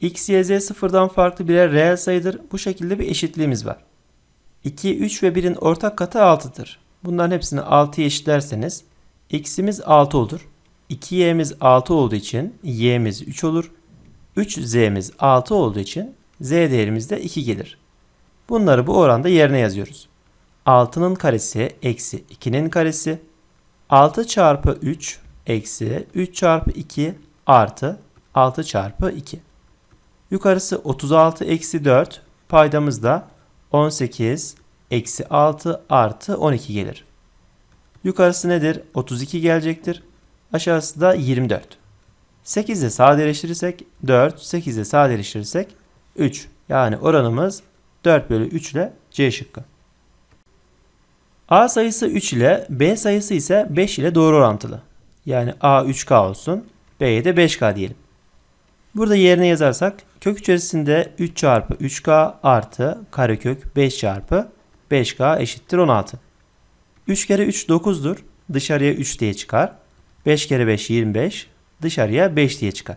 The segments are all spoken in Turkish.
x, y, z sıfırdan farklı birer reel sayıdır. Bu şekilde bir eşitliğimiz var. 2, 3 ve 1'in ortak katı 6'dır. Bunların hepsini 6'ya eşitlerseniz x'imiz 6 olur. 2y'miz 6 olduğu için y'miz 3 olur. 3z'miz 6 olduğu için z değerimiz de 2 gelir. Bunları bu oranda yerine yazıyoruz. 6'nın karesi eksi 2'nin karesi 6 çarpı 3 eksi 3 çarpı 2 artı 6 çarpı 2. Yukarısı 36 eksi 4 paydamız da 18 eksi 6 artı 12 gelir. Yukarısı nedir? 32 gelecektir. Aşağısı da 24. 8 ile sadeleştirirsek 4, 8 ile sadeleştirirsek 3. Yani oranımız 4 bölü 3 ile C şıkkı. A sayısı 3 ile B sayısı ise 5 ile doğru orantılı. Yani A 3K olsun, B'ye de 5K diyelim. Burada yerine yazarsak kök içerisinde 3 çarpı 3K artı karekök 5 çarpı 5K eşittir 16. 3 kere 3 9'dur. Dışarıya 3 diye çıkar. 5 kere 5 25. Dışarıya 5 diye çıkar.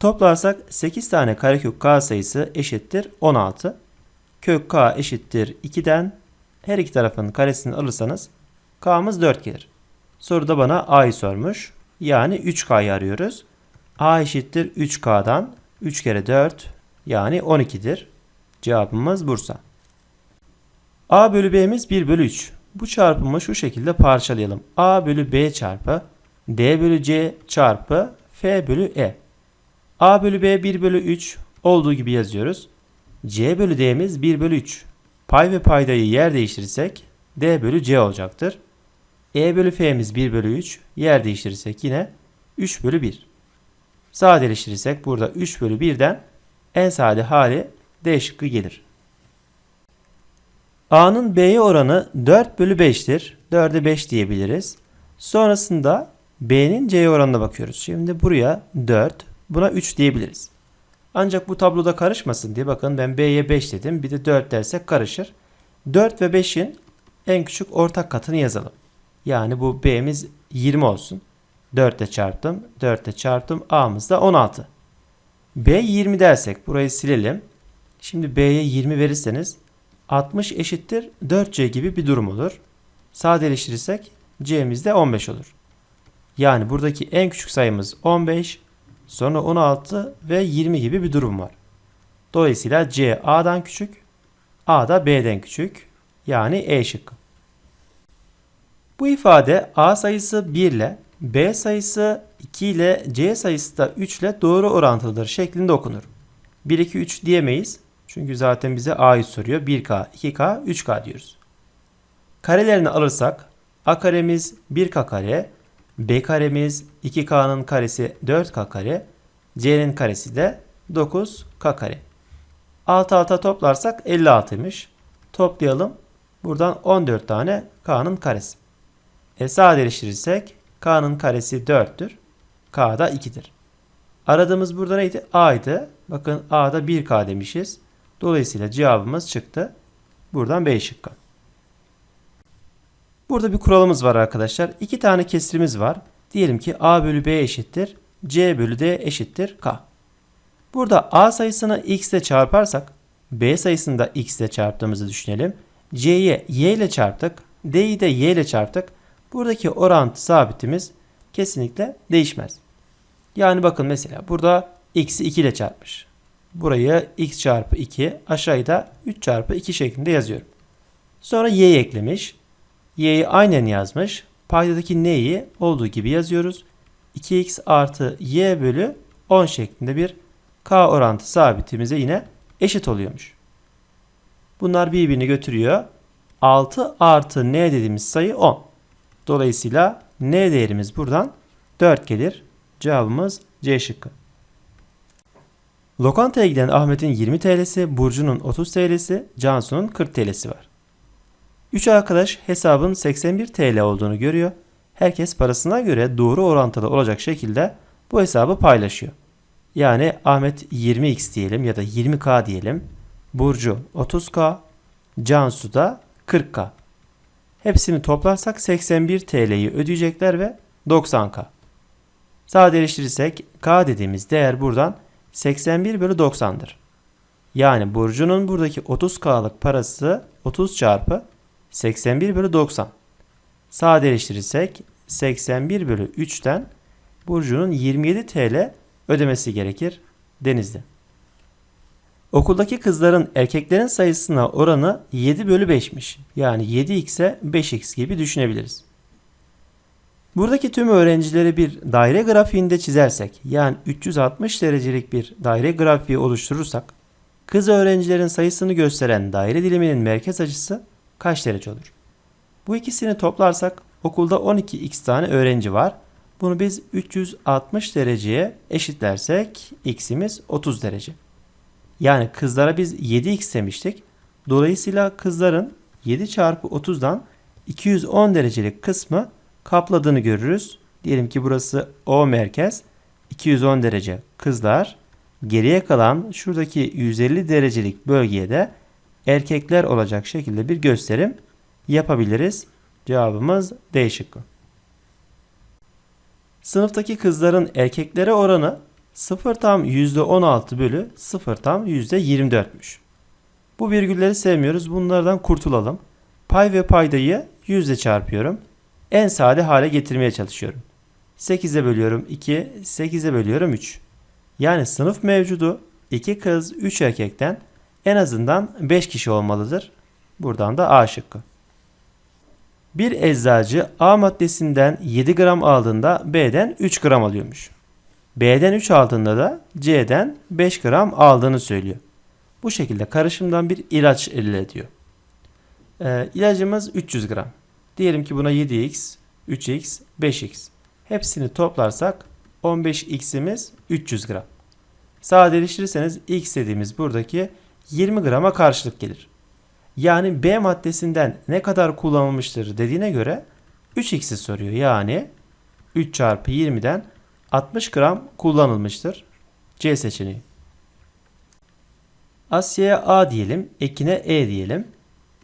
Toplarsak 8 tane karekök K sayısı eşittir 16. Kök K eşittir 2'den her iki tarafın karesini alırsanız K'mız 4 gelir. Soruda bana A'yı sormuş. Yani 3K'yı arıyoruz. A eşittir 3K'dan 3 kere 4 yani 12'dir. Cevabımız Bursa. A bölü B'miz 1 bölü 3. Bu çarpımı şu şekilde parçalayalım. A bölü B çarpı D bölü C çarpı F bölü E. A bölü B 1 bölü 3 olduğu gibi yazıyoruz. C bölü D'miz 1 bölü 3. Pay ve paydayı yer değiştirirsek D bölü C olacaktır. E bölü F'miz 1 bölü 3. Yer değiştirirsek yine 3 bölü 1. Sadeleştirirsek burada 3 bölü 1'den en sade hali D şıkkı gelir. A'nın B'ye oranı 4 bölü 5'tir. 4'e 5 diyebiliriz. Sonrasında B'nin C'ye oranına bakıyoruz. Şimdi buraya 4, buna 3 diyebiliriz. Ancak bu tabloda karışmasın diye bakın ben B'ye 5 dedim. Bir de 4 dersek karışır. 4 ve 5'in en küçük ortak katını yazalım. Yani bu B'miz 20 olsun. 4 ile çarptım. 4 ile çarptım. A'mız da 16. B 20 dersek burayı silelim. Şimdi B'ye 20 verirseniz 60 eşittir 4C gibi bir durum olur. Sadeleştirirsek C'miz de 15 olur. Yani buradaki en küçük sayımız 15, sonra 16 ve 20 gibi bir durum var. Dolayısıyla C A'dan küçük, A da B'den küçük. Yani E şıkkı. Bu ifade A sayısı 1 ile B sayısı 2 ile C sayısı da 3 ile doğru orantılıdır şeklinde okunur. 1, 2, 3 diyemeyiz. Çünkü zaten bize A'yı soruyor. 1K, 2K, 3K diyoruz. Karelerini alırsak A karemiz 1K kare, B karemiz 2K'nın karesi 4K kare, C'nin karesi de 9K kare. Alt alta toplarsak 56'ymış. Toplayalım. Buradan 14 tane K'nın karesi. E sadeleştirirsek K'nın karesi 4'tür. K da 2'dir. Aradığımız burada neydi? A'ydı. Bakın A'da 1K demişiz. Dolayısıyla cevabımız çıktı. Buradan B şıkkı. Burada bir kuralımız var arkadaşlar. İki tane kesirimiz var. Diyelim ki A bölü B eşittir. C bölü D eşittir K. Burada A sayısını X ile çarparsak B sayısını da X ile çarptığımızı düşünelim. C'ye Y ile çarptık. D'yi de Y ile çarptık. Buradaki orantı sabitimiz kesinlikle değişmez. Yani bakın mesela burada x'i 2 ile çarpmış. Burayı x çarpı 2 aşağıya da 3 çarpı 2 şeklinde yazıyorum. Sonra y eklemiş. y'yi aynen yazmış. Paydadaki n'yi olduğu gibi yazıyoruz. 2x artı y bölü 10 şeklinde bir k orantı sabitimize yine eşit oluyormuş. Bunlar birbirini götürüyor. 6 artı n dediğimiz sayı 10. Dolayısıyla n değerimiz buradan 4 gelir. Cevabımız C şıkkı. Lokantaya giden Ahmet'in 20 TL'si, Burcu'nun 30 TL'si, Cansu'nun 40 TL'si var. 3 arkadaş hesabın 81 TL olduğunu görüyor. Herkes parasına göre doğru orantılı olacak şekilde bu hesabı paylaşıyor. Yani Ahmet 20x diyelim ya da 20k diyelim. Burcu 30k, Cansu da 40k. Hepsini toplarsak 81 TL'yi ödeyecekler ve 90k. Sadeleştirirsek k dediğimiz değer buradan 81 bölü 90'dır. Yani Burcu'nun buradaki 30K'lık parası 30 çarpı 81 bölü 90. Sadeleştirirsek 81 bölü 3'ten Burcu'nun 27 TL ödemesi gerekir Denizli. Okuldaki kızların erkeklerin sayısına oranı 7 bölü 5'miş. Yani 7x'e 5x gibi düşünebiliriz. Buradaki tüm öğrencileri bir daire grafiğinde çizersek yani 360 derecelik bir daire grafiği oluşturursak kız öğrencilerin sayısını gösteren daire diliminin merkez açısı kaç derece olur? Bu ikisini toplarsak okulda 12x tane öğrenci var. Bunu biz 360 dereceye eşitlersek x'imiz 30 derece. Yani kızlara biz 7x demiştik. Dolayısıyla kızların 7 çarpı 30'dan 210 derecelik kısmı kapladığını görürüz. Diyelim ki burası O merkez 210 derece kızlar. Geriye kalan şuradaki 150 derecelik bölgeye de erkekler olacak şekilde bir gösterim yapabiliriz. Cevabımız D şıkkı. Sınıftaki kızların erkeklere oranı 0 tam %16 bölü 0 tam %24'müş. Bu virgülleri sevmiyoruz. Bunlardan kurtulalım. Pay ve paydayı yüzle çarpıyorum. En sade hale getirmeye çalışıyorum. 8'e bölüyorum 2, 8'e bölüyorum 3. Yani sınıf mevcudu 2 kız 3 erkekten en azından 5 kişi olmalıdır. Buradan da A şıkkı. Bir eczacı A maddesinden 7 gram aldığında B'den 3 gram alıyormuş. B'den 3 aldığında da C'den 5 gram aldığını söylüyor. Bu şekilde karışımdan bir ilaç elde ediyor. Ee, ilacımız 300 gram. Diyelim ki buna 7x, 3x, 5x. Hepsini toplarsak 15x'imiz 300 gram. Sadeleştirirseniz x dediğimiz buradaki 20 grama karşılık gelir. Yani B maddesinden ne kadar kullanılmıştır dediğine göre 3x'i soruyor. Yani 3 çarpı 20'den 60 gram kullanılmıştır. C seçeneği. Asya'ya A diyelim, Ekin'e E diyelim.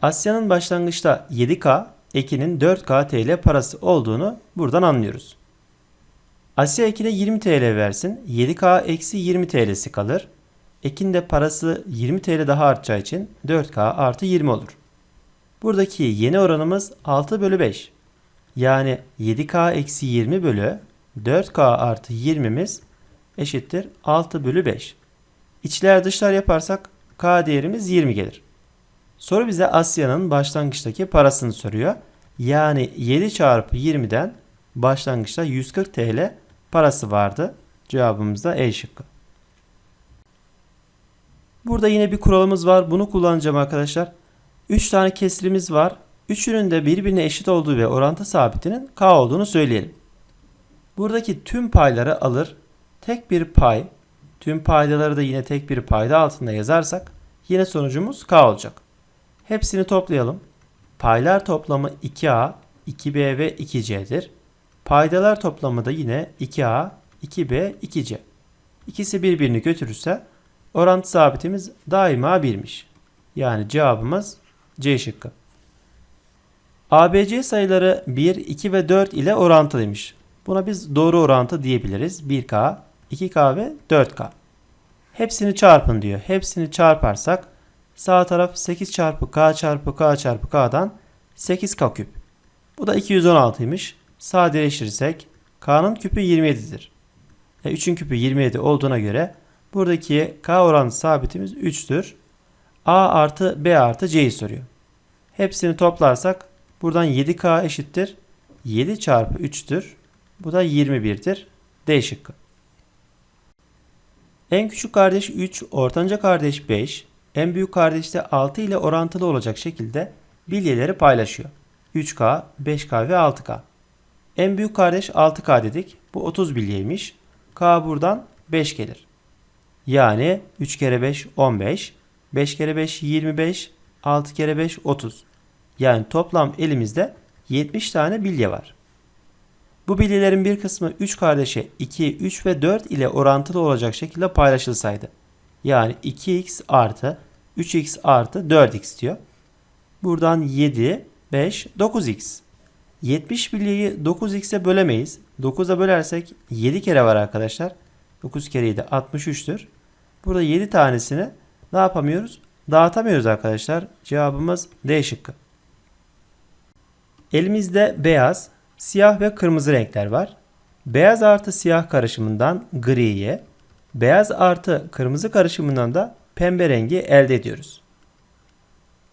Asya'nın başlangıçta 7K, Ekin'in 4K TL parası olduğunu buradan anlıyoruz. Asya Ekin'e 20 TL versin, 7K eksi 20 TL'si kalır. Ekin de parası 20 TL daha artacağı için 4K artı 20 olur. Buradaki yeni oranımız 6 bölü 5. Yani 7K eksi 20 bölü 4K artı 20'miz eşittir 6 bölü 5. İçler dışlar yaparsak K değerimiz 20 gelir. Soru bize Asya'nın başlangıçtaki parasını soruyor. Yani 7 çarpı 20'den başlangıçta 140 TL parası vardı. Cevabımız da E şıkkı. Burada yine bir kuralımız var. Bunu kullanacağım arkadaşlar. 3 tane kesirimiz var. Üçünün de birbirine eşit olduğu ve orantı sabitinin K olduğunu söyleyelim. Buradaki tüm payları alır. Tek bir pay, tüm paydaları da yine tek bir payda altında yazarsak yine sonucumuz K olacak. Hepsini toplayalım. Paylar toplamı 2A, 2B ve 2C'dir. Paydalar toplamı da yine 2A, 2B, 2C. İkisi birbirini götürürse orantı sabitimiz daima 1'miş. Yani cevabımız C şıkkı. ABC sayıları 1, 2 ve 4 ile orantılıymış. Buna biz doğru orantı diyebiliriz. 1K, 2K ve 4K. Hepsini çarpın diyor. Hepsini çarparsak sağ taraf 8 çarpı K çarpı K çarpı K'dan 8K küp. Bu da 216'ymış. Sadeleştirirsek K'nın küpü 27'dir. E, 3'ün küpü 27 olduğuna göre buradaki K oranı sabitimiz 3'tür. A artı B artı C'yi soruyor. Hepsini toplarsak buradan 7K eşittir. 7 çarpı 3'tür. Bu da 21'dir. D şıkkı. En küçük kardeş 3, ortanca kardeş 5, en büyük kardeş de 6 ile orantılı olacak şekilde bilyeleri paylaşıyor. 3K, 5K ve 6K. En büyük kardeş 6K dedik. Bu 30 bilyeymiş. K buradan 5 gelir. Yani 3 kere 5 15, 5 kere 5 25, 6 kere 5 30. Yani toplam elimizde 70 tane bilye var. Bu bilyelerin bir kısmı 3 kardeşe 2, 3 ve 4 ile orantılı olacak şekilde paylaşılsaydı. Yani 2x artı 3x artı 4x diyor. Buradan 7, 5, 9x. 70 bilyeyi 9x'e bölemeyiz. 9'a bölersek 7 kere var arkadaşlar. 9 kere 7 63'tür. Burada 7 tanesini ne yapamıyoruz? Dağıtamıyoruz arkadaşlar. Cevabımız D şıkkı. Elimizde beyaz, siyah ve kırmızı renkler var. Beyaz artı siyah karışımından griye, beyaz artı kırmızı karışımından da pembe rengi elde ediyoruz.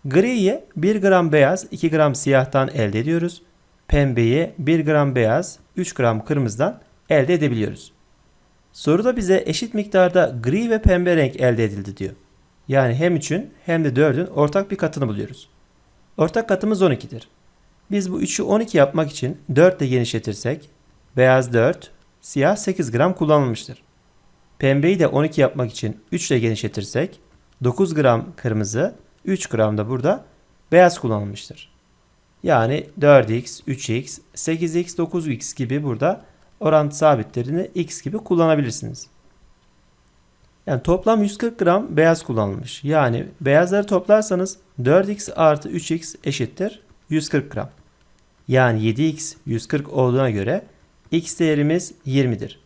Griyi 1 gram beyaz, 2 gram siyahtan elde ediyoruz. Pembeyi 1 gram beyaz, 3 gram kırmızıdan elde edebiliyoruz. Soruda bize eşit miktarda gri ve pembe renk elde edildi diyor. Yani hem 3'ün hem de 4'ün ortak bir katını buluyoruz. Ortak katımız 12'dir. Biz bu 3'ü 12 yapmak için 4 ile genişletirsek beyaz 4, siyah 8 gram kullanılmıştır. Pembeyi de 12 yapmak için 3 ile genişletirsek 9 gram kırmızı, 3 gram da burada beyaz kullanılmıştır. Yani 4x, 3x, 8x, 9x gibi burada orantı sabitlerini x gibi kullanabilirsiniz. Yani toplam 140 gram beyaz kullanılmış. Yani beyazları toplarsanız 4x artı 3x eşittir 140 gram. Yani 7x 140 olduğuna göre x değerimiz 20'dir.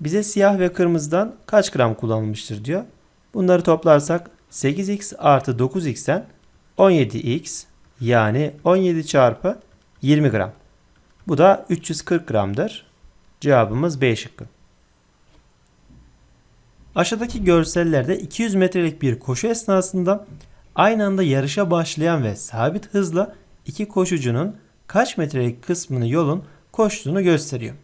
Bize siyah ve kırmızıdan kaç gram kullanılmıştır diyor. Bunları toplarsak 8x artı 9x'ten 17x yani 17 çarpı 20 gram. Bu da 340 gramdır. Cevabımız B şıkkı. Aşağıdaki görsellerde 200 metrelik bir koşu esnasında aynı anda yarışa başlayan ve sabit hızla iki koşucunun kaç metrelik kısmını yolun koştuğunu gösteriyor.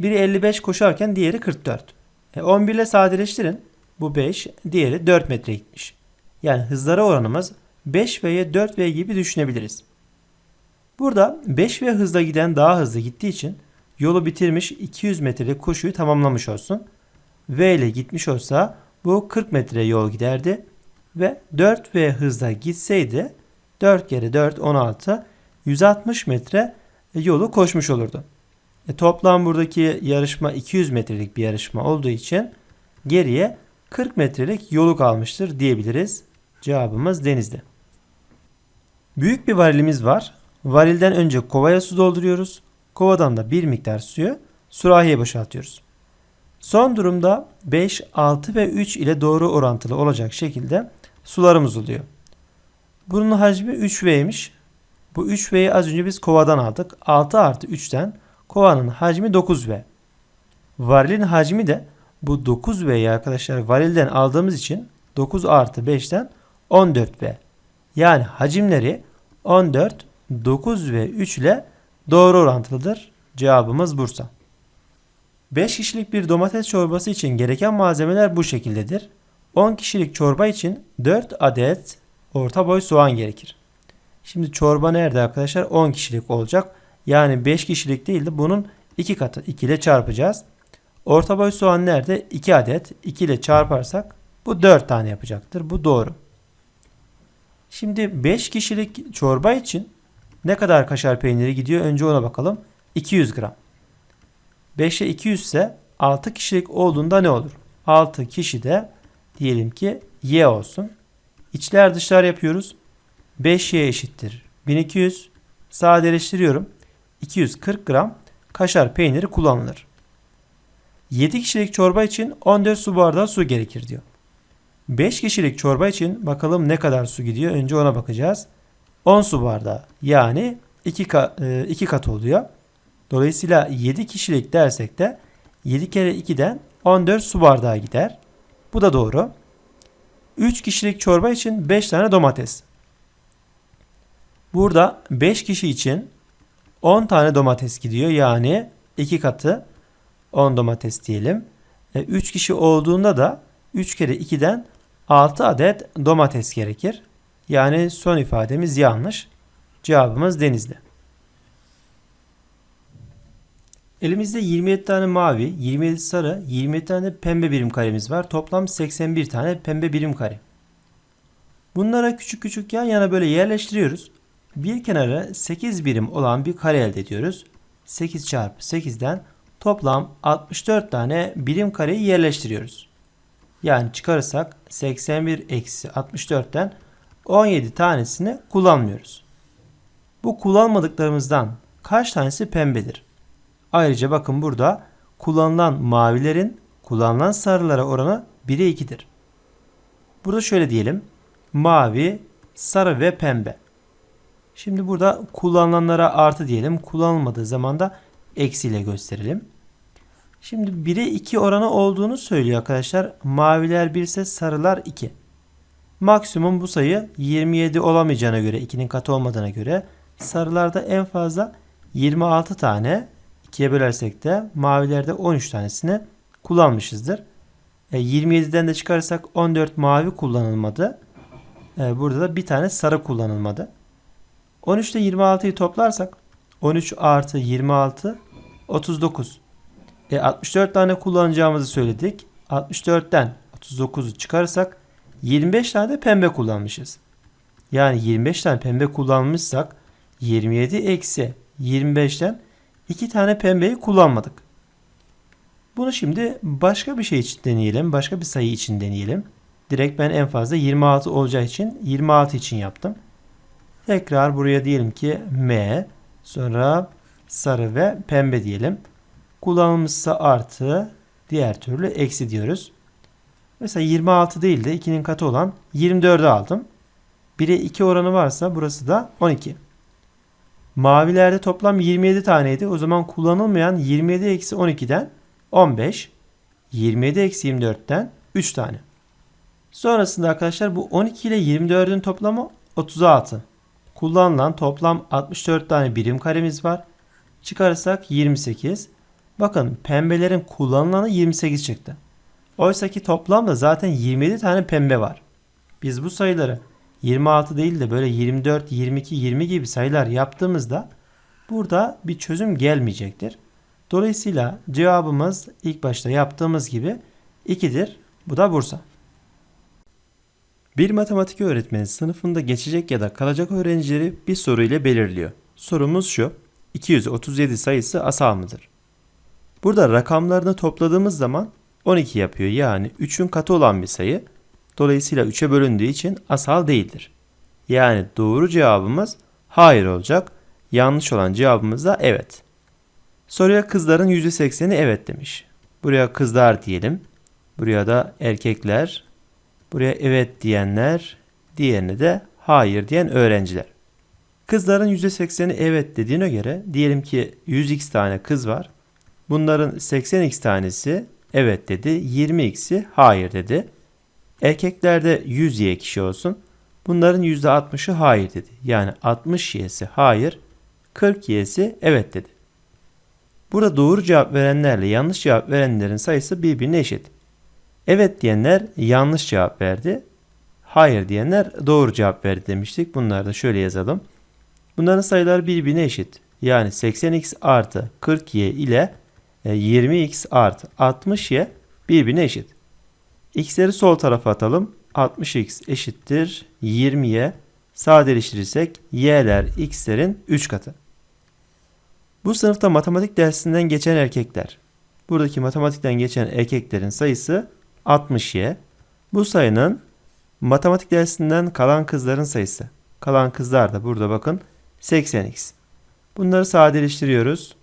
Biri 55 koşarken diğeri 44. E 11 ile sadeleştirin. Bu 5, diğeri 4 metre gitmiş. Yani hızlara oranımız 5 V'ye 4 V gibi düşünebiliriz. Burada 5 V hızla giden daha hızlı gittiği için yolu bitirmiş 200 metrelik koşuyu tamamlamış olsun. V ile gitmiş olsa bu 40 metre yol giderdi ve 4 V hızla gitseydi 4 kere 4 16 160 metre yolu koşmuş olurdu. E, toplam buradaki yarışma 200 metrelik bir yarışma olduğu için geriye 40 metrelik yolu kalmıştır diyebiliriz. Cevabımız denizde. Büyük bir varilimiz var. Varilden önce kovaya su dolduruyoruz. Kovadan da bir miktar suyu sürahiye boşaltıyoruz. Son durumda 5, 6 ve 3 ile doğru orantılı olacak şekilde sularımız oluyor. Bunun hacmi 3V'ymiş. Bu 3V'yi az önce biz kovadan aldık. 6 artı 3'ten kovanın hacmi 9V. Varilin hacmi de bu 9V'yi arkadaşlar varilden aldığımız için 9 artı 5'ten 14V. Yani hacimleri 14, 9 ve 3 ile doğru orantılıdır. Cevabımız Bursa. 5 kişilik bir domates çorbası için gereken malzemeler bu şekildedir. 10 kişilik çorba için 4 adet orta boy soğan gerekir. Şimdi çorba nerede arkadaşlar? 10 kişilik olacak. Yani 5 kişilik değil de bunun 2 katı 2 ile çarpacağız. Orta boy soğan nerede? 2 adet 2 ile çarparsak bu 4 tane yapacaktır. Bu doğru. Şimdi 5 kişilik çorba için ne kadar kaşar peyniri gidiyor? Önce ona bakalım. 200 gram. 5'e 200 ise 6 kişilik olduğunda ne olur? 6 kişi de diyelim ki y olsun. İçler dışlar yapıyoruz. 5y eşittir. 1200 sadeleştiriyorum. 240 gram kaşar peyniri kullanılır. 7 kişilik çorba için 14 su bardağı su gerekir diyor. 5 kişilik çorba için bakalım ne kadar su gidiyor. Önce ona bakacağız. 10 su bardağı yani 2 kat, 2 kat oluyor. Dolayısıyla 7 kişilik dersek de 7 kere 2'den 14 su bardağı gider. Bu da doğru. 3 kişilik çorba için 5 tane domates. Burada 5 kişi için 10 tane domates gidiyor. Yani 2 katı 10 domates diyelim. 3 e, kişi olduğunda da 3 kere 2'den 6 adet domates gerekir. Yani son ifademiz yanlış. Cevabımız denizde. Elimizde 27 tane mavi, 27 sarı, 27 tane pembe birim karemiz var. Toplam 81 tane pembe birim kare. Bunlara küçük küçük yan yana böyle yerleştiriyoruz. Bir kenara 8 birim olan bir kare elde ediyoruz. 8 çarpı 8'den toplam 64 tane birim kareyi yerleştiriyoruz. Yani çıkarırsak 81 eksi 64'ten 17 tanesini kullanmıyoruz. Bu kullanmadıklarımızdan kaç tanesi pembedir? Ayrıca bakın burada kullanılan mavilerin kullanılan sarılara oranı 1'e 2'dir. Burada şöyle diyelim. Mavi, sarı ve pembe. Şimdi burada kullanılanlara artı diyelim. Kullanılmadığı zaman da eksiyle gösterelim. Şimdi 1'e 2 oranı olduğunu söylüyor arkadaşlar. Maviler 1 ise sarılar 2. Maksimum bu sayı 27 olamayacağına göre 2'nin katı olmadığına göre sarılarda en fazla 26 tane 2'ye bölersek de mavilerde 13 tanesini kullanmışızdır. E, 27'den de çıkarırsak 14 mavi kullanılmadı. E, burada da bir tane sarı kullanılmadı. 13 ile 26'yı toplarsak 13 artı 26 39. E, 64 tane kullanacağımızı söyledik. 64'ten 39'u çıkarırsak 25 tane de pembe kullanmışız. Yani 25 tane pembe kullanmışsak 27 eksi 25'ten 2 tane pembeyi kullanmadık. Bunu şimdi başka bir şey için deneyelim. Başka bir sayı için deneyelim. Direkt ben en fazla 26 olacağı için 26 için yaptım. Tekrar buraya diyelim ki M sonra sarı ve pembe diyelim. Kullanılmışsa artı diğer türlü eksi diyoruz. Mesela 26 değil de 2'nin katı olan 24'ü aldım. 1'e 2 oranı varsa burası da 12. Mavilerde toplam 27 taneydi. O zaman kullanılmayan 27 eksi 12'den 15. 27 eksi 24'ten 3 tane. Sonrasında arkadaşlar bu 12 ile 24'ün toplamı 36. Kullanılan toplam 64 tane birim karemiz var. Çıkarırsak 28. Bakın pembelerin kullanılanı 28 çıktı. Oysa ki toplamda zaten 27 tane pembe var. Biz bu sayıları 26 değil de böyle 24, 22, 20 gibi sayılar yaptığımızda burada bir çözüm gelmeyecektir. Dolayısıyla cevabımız ilk başta yaptığımız gibi 2'dir. Bu da Bursa. Bir matematik öğretmeni sınıfında geçecek ya da kalacak öğrencileri bir soru ile belirliyor. Sorumuz şu. 237 sayısı asal mıdır? Burada rakamlarını topladığımız zaman 12 yapıyor. Yani 3'ün katı olan bir sayı. Dolayısıyla 3'e bölündüğü için asal değildir. Yani doğru cevabımız hayır olacak. Yanlış olan cevabımız da evet. Soruya kızların %80'i evet demiş. Buraya kızlar diyelim. Buraya da erkekler. Buraya evet diyenler. Diğerine de hayır diyen öğrenciler. Kızların %80'i evet dediğine göre diyelim ki 100x tane kız var. Bunların 80x tanesi evet dedi. 20x'i hayır dedi. Erkeklerde 100 y kişi olsun. Bunların %60'ı hayır dedi. Yani 60 y'si hayır, 40 y'si evet dedi. Burada doğru cevap verenlerle yanlış cevap verenlerin sayısı birbirine eşit. Evet diyenler yanlış cevap verdi. Hayır diyenler doğru cevap verdi demiştik. Bunları da şöyle yazalım. Bunların sayıları birbirine eşit. Yani 80x artı 40y ile 20x artı 60y birbirine eşit. X'leri sol tarafa atalım. 60x eşittir 20'ye sadeleştirirsek y'ler x'lerin 3 katı. Bu sınıfta matematik dersinden geçen erkekler. Buradaki matematikten geçen erkeklerin sayısı 60y. Bu sayının matematik dersinden kalan kızların sayısı. Kalan kızlar da burada bakın 80x. Bunları sadeleştiriyoruz.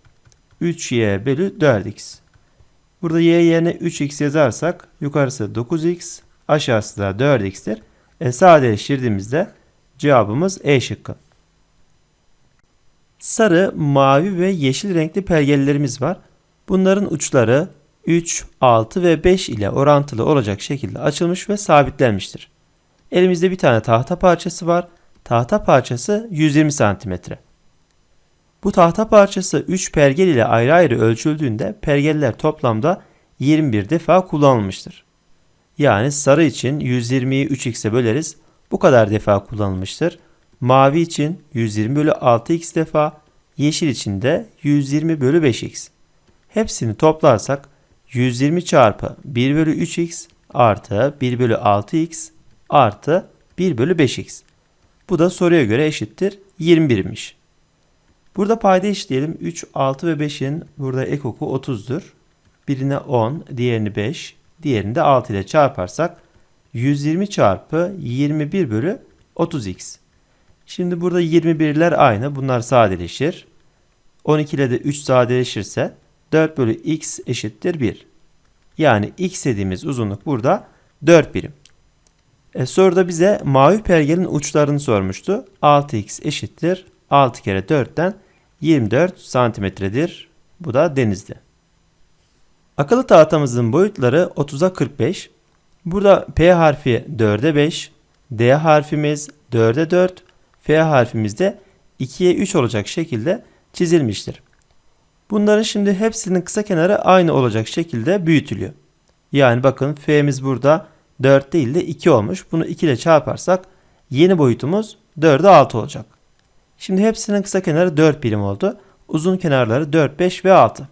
3y bölü 4x. Burada y yerine 3x yazarsak yukarısı 9x, aşağısı da 4x'tir. E, sadeleştirdiğimizde cevabımız E şıkkı. Sarı, mavi ve yeşil renkli pergellerimiz var. Bunların uçları 3, 6 ve 5 ile orantılı olacak şekilde açılmış ve sabitlenmiştir. Elimizde bir tane tahta parçası var. Tahta parçası 120 santimetre. Bu tahta parçası 3 pergel ile ayrı ayrı ölçüldüğünde pergeller toplamda 21 defa kullanılmıştır. Yani sarı için 120'yi 3x'e böleriz. Bu kadar defa kullanılmıştır. Mavi için 120 bölü 6x defa, yeşil için de 120 bölü 5x. Hepsini toplarsak 120 çarpı 1 bölü 3x artı 1 bölü 6x artı 1 bölü 5x. Bu da soruya göre eşittir 21'miş. Burada payda işleyelim. 3, 6 ve 5'in burada ek oku 30'dur. Birine 10, diğerini 5, diğerini de 6 ile çarparsak 120 çarpı 21 bölü 30x. Şimdi burada 21'ler aynı. Bunlar sadeleşir. 12 ile de 3 sadeleşirse 4 bölü x eşittir 1. Yani x dediğimiz uzunluk burada 4 birim. E, soruda bize mavi pergelin uçlarını sormuştu. 6x eşittir 6 kere 4'ten 24 santimetredir. Bu da denizli. Akıllı tahtamızın boyutları 30'a 45. Burada P harfi 4'e 5, D harfimiz 4'e 4, F harfimiz de 2'ye 3 olacak şekilde çizilmiştir. Bunların şimdi hepsinin kısa kenarı aynı olacak şekilde büyütülüyor. Yani bakın F'miz burada 4 değil de 2 olmuş. Bunu 2 ile çarparsak yeni boyutumuz 4'e 6 olacak. Şimdi hepsinin kısa kenarı 4 birim oldu. Uzun kenarları 4, 5 ve 6.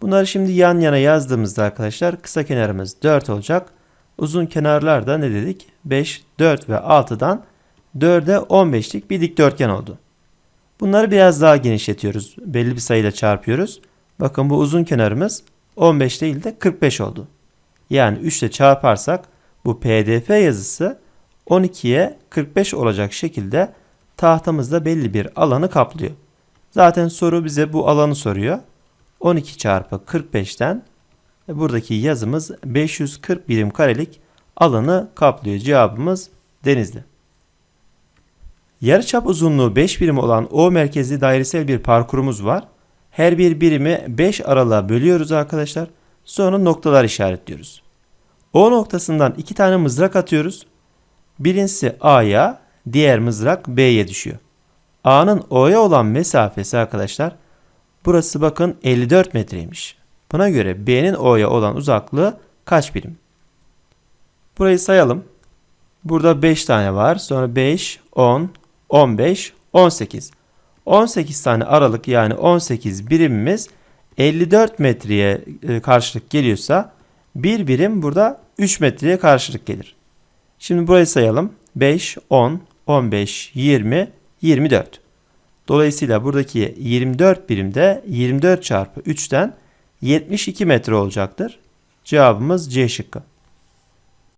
Bunları şimdi yan yana yazdığımızda arkadaşlar kısa kenarımız 4 olacak. Uzun kenarlar da ne dedik? 5, 4 ve 6'dan 4'e 15'lik bir dikdörtgen oldu. Bunları biraz daha genişletiyoruz. Belli bir sayıyla çarpıyoruz. Bakın bu uzun kenarımız 15 değil de 45 oldu. Yani 3 ile çarparsak bu pdf yazısı 12'ye 45 olacak şekilde tahtamızda belli bir alanı kaplıyor. Zaten soru bize bu alanı soruyor. 12 çarpı 45'ten e, buradaki yazımız 540 birim karelik alanı kaplıyor. Cevabımız denizli. Yarıçap uzunluğu 5 birim olan O merkezli dairesel bir parkurumuz var. Her bir birimi 5 aralığa bölüyoruz arkadaşlar. Sonra noktalar işaretliyoruz. O noktasından iki tane mızrak atıyoruz. Birincisi A'ya, diğer mızrak B'ye düşüyor. A'nın O'ya olan mesafesi arkadaşlar burası bakın 54 metreymiş. Buna göre B'nin O'ya olan uzaklığı kaç birim? Burayı sayalım. Burada 5 tane var. Sonra 5, 10, 15, 18. 18 tane aralık yani 18 birimimiz 54 metreye e, karşılık geliyorsa bir birim burada 3 metreye karşılık gelir. Şimdi burayı sayalım. 5, 10, 15, 20, 24. Dolayısıyla buradaki 24 birimde 24 çarpı 3'ten 72 metre olacaktır. Cevabımız C şıkkı.